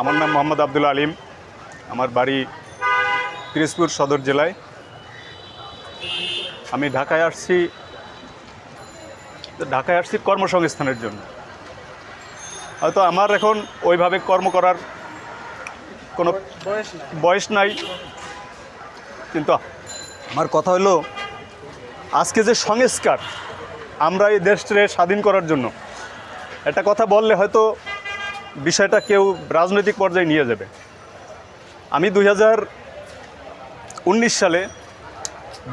আমার নাম মোহাম্মদ আব্দুল আলিম। আমার বাড়ি পিরোজপুর সদর জেলায়। আমি ঢাকায় আসছি ঢাকায় আসছি কর্মসংস্থানের জন্য। হয়তো আমার এখন ওইভাবে কর্ম করার কোনো বয়স নাই, কিন্তু আমার কথা হলো, আজকে যে সংস্কার আমরা এই দেশটাকে স্বাধীন করার জন্য, একটা কথা বললে হয়তো বিষয়টা কেউ রাজনৈতিক পর্যায়ে নিয়ে যাবে। আমি দুই সালে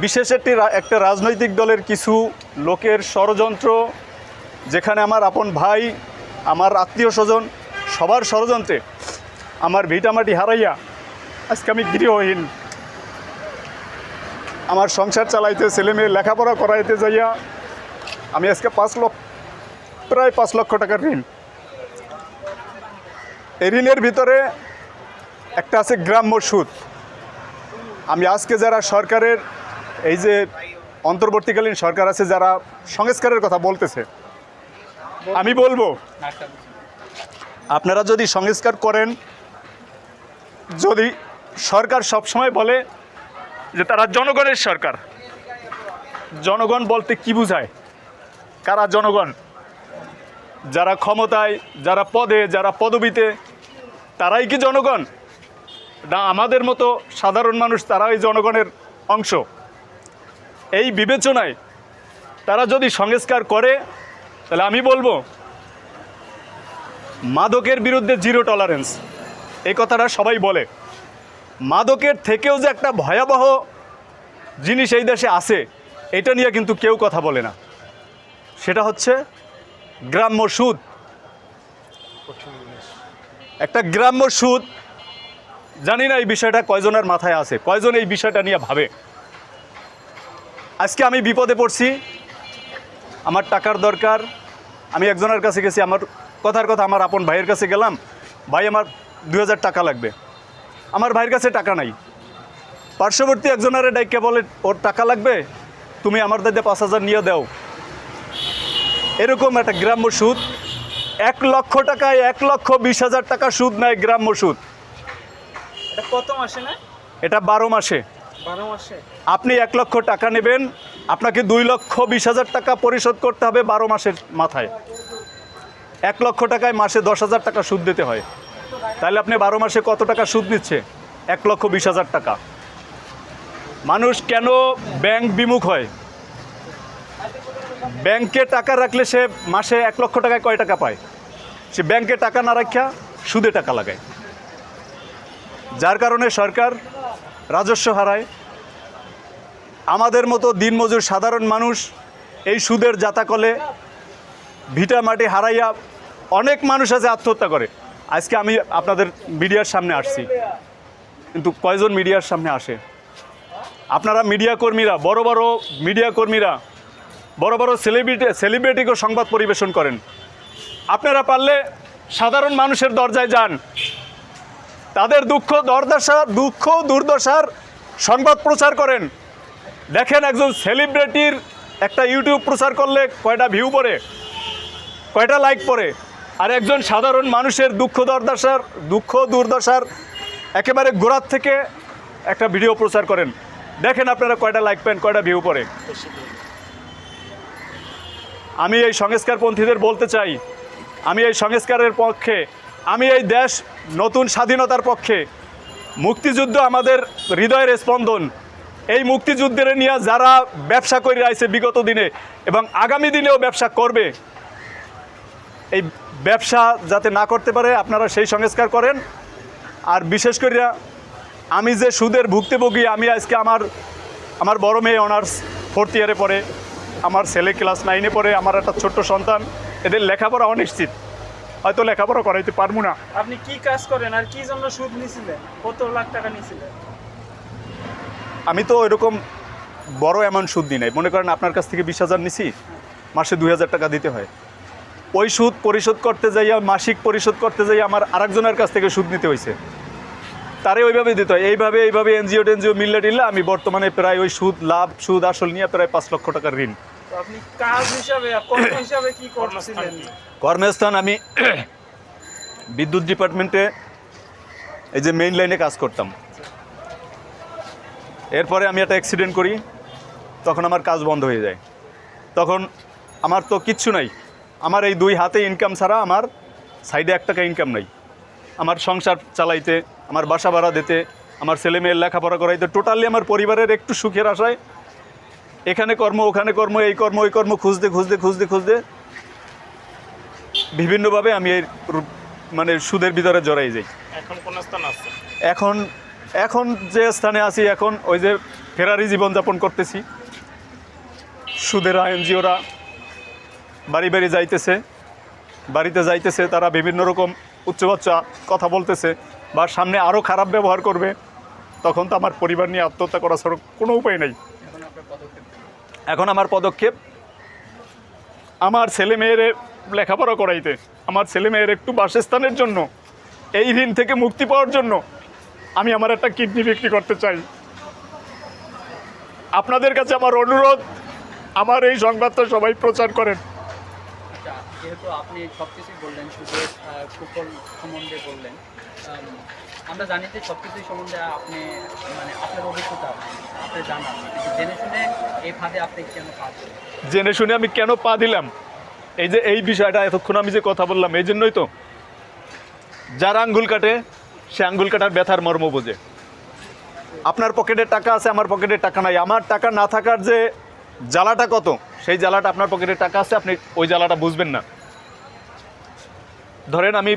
বিশেষ একটি একটা রাজনৈতিক দলের কিছু লোকের ষড়যন্ত্র, যেখানে আমার আপন ভাই, আমার আত্মীয় স্বজন, সবার ষড়যন্ত্রে আমার ভিটামাটি হারাইয়া আজকে আমি গৃহহীন। আমার সংসার চালাইতে, ছেলে মেয়ে লেখাপড়া করাইতে যাইয়া আমি আজকে পাঁচ লক্ষ প্রায় পাঁচ লক্ষ টাকার ঋণ। এই ঋণের ভিতরে একটা আছে গ্রাম্য সুদ। আমি আজকে যারা সরকারের, এই যে অন্তর্বর্তীকালীন সরকার আছে যারা সংস্কারের কথা বলতেছে, আমি বলব, আপনারা যদি সংস্কার করেন, যদি সরকার সবসময় বলে যে তারা জনগণের সরকার, জনগণ বলতে কি বোঝায়? কারা জনগণ? যারা ক্ষমতায়, যারা পদে, যারা পদবিতে তারাই কি জনগণ? না, আমাদের মতো সাধারণ মানুষ তারাই জনগণের অংশ। এই বিবেচনায় তারা যদি সংস্কার করে, তাহলে আমি বলব, মাদকের বিরুদ্ধে জিরো টলারেন্স। এই কথাটা সবাই বলে। মাদকের থেকেও যে একটা ভয়াবহ জিনিস এই দেশে আছে, এটা নিয়ে কিন্তু কেউ কথা বলে না। সেটা হচ্ছে গ্রাম্য সুদ। একটা গ্রাম্য সুদ, জানি না এই বিষয়টা কয়জনের মাথায় আছে, কয়জন এই বিষয়টা নিয়ে ভাবে। আজকে আমি বিপদে পড়ছি, আমার টাকার দরকার, আমি একজনের কাছে গেছি, আমার কথার কথা আমার আপন ভাইয়ের কাছে গেলাম, ভাই আমার দু হাজার টাকা লাগবে। আমার ভাইয়ের কাছে টাকা নাই। পার্শ্ববর্তী একজনের ডাইকে বলে, ওর টাকা লাগবে? তুমি আমার দাদা পাঁচ হাজার নিয়ে দাও। এরকম একটা গ্রাম্য সুদ এক লক্ষ টাকায় এক লক্ষ বিশ হাজার টাকা সুদ নেয় গ্রাম্য সুদ। এটা কত মাসে না এটা বারো মাসে। বারো মাসে? আপনি এক লক্ষ টাকা নেবেন আপনাকে দুই লক্ষ বিশ হাজার টাকা পরিশোধ করতে হবে বারো মাসের মাথায়। এক লক্ষ টাকায় মাসে দশ হাজার টাকা সুদ দিতে হয়। তাহলে আপনি বারো মাসে কত টাকা সুদ নিচ্ছে এক লক্ষ বিশ হাজার টাকা। মানুষ কেন ব্যাংক বিমুখ হয়? ব্যাংকে টাকা রাখলে সে মাসে এক লক্ষ টাকায় কয় টাকা পায়? সে ব্যাংকে টাকা না রাখা সুদে টাকা লাগায়। যার কারণে সরকার রাজস্ব হারায়। আমাদের মতো দিনমজুর সাধারণ মানুষ এই সুদের জাতাকলে ভিটা মাটি হারাইয়া অনেক মানুষ আছে আত্মহত্যা করে। আজকে আমি আপনাদের মিডিয়ার সামনে আসছি। কিন্তু কয়জন মিডিয়ার সামনে আসে? আপনারা মিডিয়া কর্মীরা, বড় বড় মিডিয়া কর্মীরা বড় বড় সেলিব্রিটি সেলিব্রিটিকেও সংবাদ পরিবেশন করেন। আপনারা পারলে সাধারণ মানুষের দরজায় যান। তাদের দুঃখ, দরদশা, দুঃখ, দুর্দশার সংবাদ প্রচার করেন। দেখেন একজন সেলিব্রিটির একটা ইউটিউব প্রচার করলে কয়টা ভিউ পড়ে, কয়টা লাইক পড়ে। আর একজন সাধারণ মানুষের দুঃখ, দুর্দশার দুঃখ, দুর্দশার একেবারে গোড়ার থেকে একটা ভিডিও প্রচার করেন। দেখেন আপনারা কয়টা লাইক পেন, কয়টা ভিউ পড়ে। আমি এই সংস্কারপন্থীদের বলতে চাই, আমি এই সংস্কারের পক্ষে, আমি এই দেশ নতুন স্বাধীনতার পক্ষে। মুক্তিযুদ্ধ আমাদের হৃদয়ের স্পন্দন। এই মুক্তিযুদ্ধের নিয়ে যারা ব্যবসা করে আইছে বিগত দিনে এবং আগামী দিনেও ব্যবসা করবে, এই ব্যবসা যাতে না করতে পারে, আপনারা সেই সংস্কার করেন। আর বিশেষ করে আমি যে সুদের ভুক্তভোগী, আমি আজকে আমার আমার বড় মেয়ে অনার্স ফোর্থ ইয়ারে পড়ে। আমার ছেলে ক্লাস নাইনে পড়ে আমার একটা ছোট্ট সন্তান এদের লেখাপড়া অনিশ্চিত। হয়তো লেখাপড়া করাইতে পারব না। আপনি কি কাজ করেন আর কি জন্য সুদ নিছিলেন? কত লাখ টাকা নিছিলেন? আমি তো এরকম বড় এমন সুদ দিই নাই। মনে করেন আপনার কাছ থেকে বিশ হাজার নিছি মাসে দুই হাজার টাকা দিতে হয়। ওই সুদ পরিশোধ করতে যাইয়া মাসিক পরিশোধ করতে যাই আমার আরেকজনের কাছ থেকে সুদ নিতে হয়েছে তারে ওইভাবে দিতে হয়। এইভাবে এইভাবে এনজিও টেনজিও মিললে টিললে আমি বর্তমানে প্রায় ওই সুদ লাভ সুদ আসল নিয়ে প্রায় পাঁচ লক্ষ টাকার ঋণ। আপনি কাজ হিসাবে কর্ম হিসাবে কি করছিলেন কর্মস্থান আমি বিদ্যুৎ ডিপার্টমেন্টে এই যে মেইন লাইনে কাজ করতাম। এরপরে আমি একটা অ্যাক্সিডেন্ট করি তখন আমার কাজ বন্ধ হয়ে যায়। তখন আমার তো কিচ্ছু নাই। আমার এই দুই হাতে ইনকাম ছাড়া আমার সাইডে এক টাকা ইনকাম নাই। আমার সংসার চালাইতে আমার বাসা ভাড়া দিতে আমার ছেলে মেয়ের লেখাপড়া করাইতে টোটালি আমার পরিবারের একটু সুখের আশায় এখানে কর্ম ওখানে কর্ম এই কর্ম ওই কর্ম খুঁজতে খুঁজতে খুঁজতে খুঁজতে বিভিন্নভাবে আমি এই মানে সুদের ভিতরে জড়াই যাই। এখন কোন স্থান আছে এখন এখন যে স্থানে আছি এখন ওই যে ফেরারি জীবনযাপন করতেছি। সুদের এনজিওরা বাড়ি বাড়ি যাইতেছে বাড়িতে যাইতেছে তারা বিভিন্ন রকম উচ্চবাচ্চা কথা বলতেছে বা সামনে আরও খারাপ ব্যবহার করবে, তখন তো আমার পরিবার নিয়ে আত্মহত্যা করা ছাড়া কোনো উপায় নেই। এখন আমার পদক্ষেপ, আমার ছেলে মেয়ের লেখাপড়া করাইতে, আমার ছেলে মেয়ের একটু বাসস্থানের জন্য, এই ঋণ থেকে মুক্তি পাওয়ার জন্য আমি আমার একটা কিডনি বিক্রি করতে চাই। আপনাদের কাছে আমার অনুরোধ, আমার এই সংবাদটা সবাই প্রচার করেন। যেহেতু আপনি সব কিছুই বললেন আহ, কুফল সম্বন্ধে বললেন আমরা জানি যে সব কিছুই সম্বন্ধে আপনি মানে আপনার অভিজ্ঞতা আপনি জানান। জেনে শুনে এই ফাঁদে আপনি কেন পাচ্ছেন জেনে শুনে আমি কেন পা দিলাম? এই যে এই বিষয়টা এতক্ষণ আমি যে কথা বললাম এই জন্যই তো। যার আঙ্গুল কাটে সে আঙ্গুল কাটার ব্যথার মর্ম বোঝে। আপনার পকেটে টাকা আছে আমার পকেটে টাকা নাই। আমার টাকা না থাকার যে জ্বালাটা কত? সেই জ্বালাটা আপনার পকেটে টাকা আছে, আপনি ওই জ্বালাটা বুঝবেন না। ধরেন আমি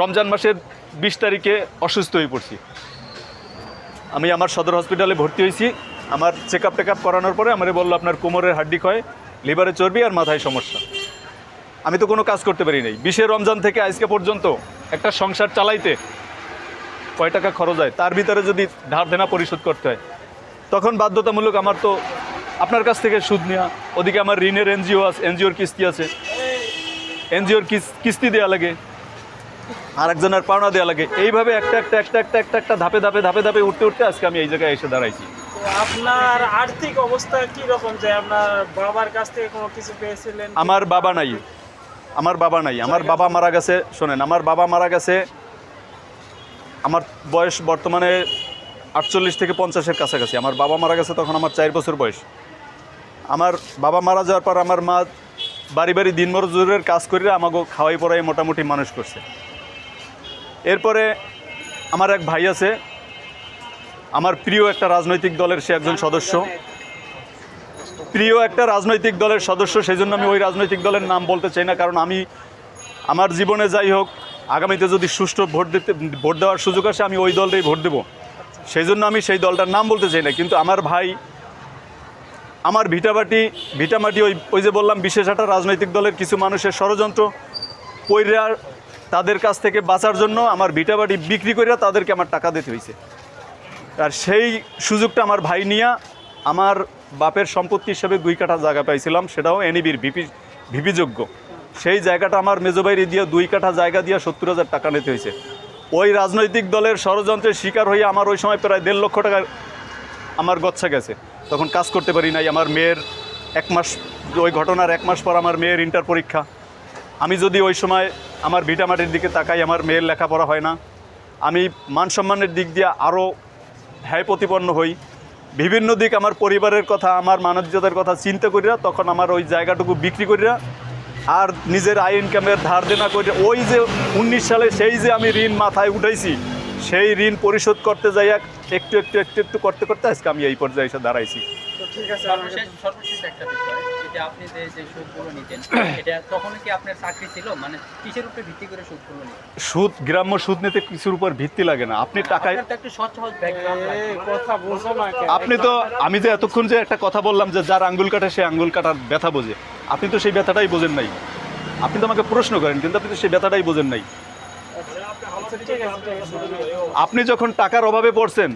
রমজান মাসের বিশ তারিখে অসুস্থ হয়ে পড়ছি। আমি আমার সদর হসপিটালে ভর্তি হয়েছি। আমার চেক আপ টেক আপ করানোর পরে আমারে বলল, আপনার কোমরের হাড্ডি ক্ষয় লিভারে চর্বি আর মাথায় সমস্যা। আমি তো কোনো কাজ করতে পারি নাই। বিশে রমজান থেকে আজকে পর্যন্ত একটা সংসার চালাইতে কয় টাকা খরচ হয়? তার ভিতরে যদি ধার দেনা পরিশোধ করতে হয়, তখন বাধ্যতামূলক আমার তো আপনার কাছ থেকে সুদ নেওয়া ওদিকে আমার ঋণের এনজিও আছে এনজিওর কিস্তি আছে। এনজিওর কিস্তি দেওয়া লাগে। আর একজনের পাওনা দেওয়া লাগে। এইভাবে একটা একটা একটা একটা একটা একটা ধাপে ধাপে ধাপে ধাপে উঠতে উঠতে আজকে আমি এই জায়গায় এসে দাঁড়াইছি। আপনার আর্থিক অবস্থা কি রকম যে আপনার বাবার কাছ থেকে কোনো কিছু পেয়েছিলেন আমার বাবা নাই। আমার বাবা নাই। আমার বাবা মারা গেছে শোনেন আমার বাবা মারা গেছে আমার বয়স বর্তমানে আটচল্লিশ থেকে পঞ্চাশের কাছাকাছি। আমার বাবা মারা গেছে তখন আমার চার বছর বয়স। আমার বাবা মারা যাওয়ার পর আমার মা বাড়ি বাড়ি দিন মজুরের কাজ করে আমাকে খাওয়াই পড়াই মোটামুটি মানুষ করছে। এরপরে আমার এক ভাই আছে, আমার প্রিয় একটা রাজনৈতিক দলের সে একজন সদস্য। প্রিয় একটা রাজনৈতিক দলের সদস্য সেই জন্য আমি ওই রাজনৈতিক দলের নাম বলতে চাই না, কারণ আমি, আমার জীবনে যাই হোক, আগামীতে যদি সুষ্ঠু ভোট দিতে, ভোট দেওয়ার সুযোগ আসে, আমি ওই দলটাই ভোট দেবো। সেই জন্য আমি সেই দলটার নাম বলতে চাই না, কিন্তু আমার ভাই আমার ভিটাবাটি, ভিটামাটি ওই ওই যে বললাম, বিশেষ একটা রাজনৈতিক দলের কিছু মানুষের ষড়যন্ত্র পৈরা তাদের কাছ থেকে বাঁচার জন্য আমার ভিটাবাটি বিক্রি করে তাদেরকে আমার টাকা দিতে হয়েছে আর সেই সুযোগটা আমার ভাই নিয়ে আমার বাপের সম্পত্তি হিসেবে দুই কাঠা জায়গা পাইছিলাম, সেটাও এনইবির ভিপি ভিপিযোগ্য। সেই জায়গাটা আমার মেজবাইরি দিয়ে দুই কাঠা জায়গা দিয়ে সত্তর হাজার টাকা নিতে হয়েছে ওই রাজনৈতিক দলের ষড়যন্ত্রের শিকার হয়ে আমার ওই সময় প্রায় দেড় লক্ষ টাকা আমার গচ্ছা গেছে। তখন কাজ করতে পারি নাই। আমার মেয়ের এক মাস, ওই ঘটনার এক মাস পর আমার মেয়ের ইন্টার পরীক্ষা। আমি যদি ওই সময় আমার ভিটামাটির দিকে তাকাই, আমার মেয়ের লেখাপড়া হয় না। আমি মান সম্মানের দিক দিয়ে আরও হ্যায় প্রতিপন্ন হই। বিভিন্ন দিক আমার পরিবারের কথা, আমার মানবীয়তার কথা চিন্তা করিয়া তখন আমার ওই জায়গাটুকু বিক্রি করিয়া আর নিজের আয় ইনকামের ধার দেনা করে ওই যে উনিশ সালে সেই যে আমি ঋণ মাথায় উঠাইছি সেই ঋণ পরিশোধ করতে যাই একটু একটু একটু একটু করতে করতে আজকে আমি এই পর্যায়ে এসে দাঁড়াইছি। তো ঠিক আছে সর্বশেষ সর্বশেষ একটা বিষয় এটা আপনি যে যে সুদগুলো নিতেন এটা তখন কি আপনার চাকরি ছিল? মানে কিসের উপরে ভিত্তি করে সুদগুলো নিতেন? সুদ গ্রাম্য সুদ নিতে কিছুর উপর ভিত্তি লাগে না। আপনি টাকায়? আপনি তো আমি যে এতক্ষণ যে একটা কথা বললাম যে যার আঙ্গুল কাটে সে আঙ্গুল কাটার ব্যথা বোঝে। আপনি তো সেই ব্যথাটাই বোঝেন নাই। আপনি তো আমাকে প্রশ্ন করেন কিন্তু আপনি তো সেই ব্যথাটাই বোঝেন নাই আচ্ছা, ঠিক আছে ঠিক আছে আপনি যখন টাকার অভাবে পড়ছেন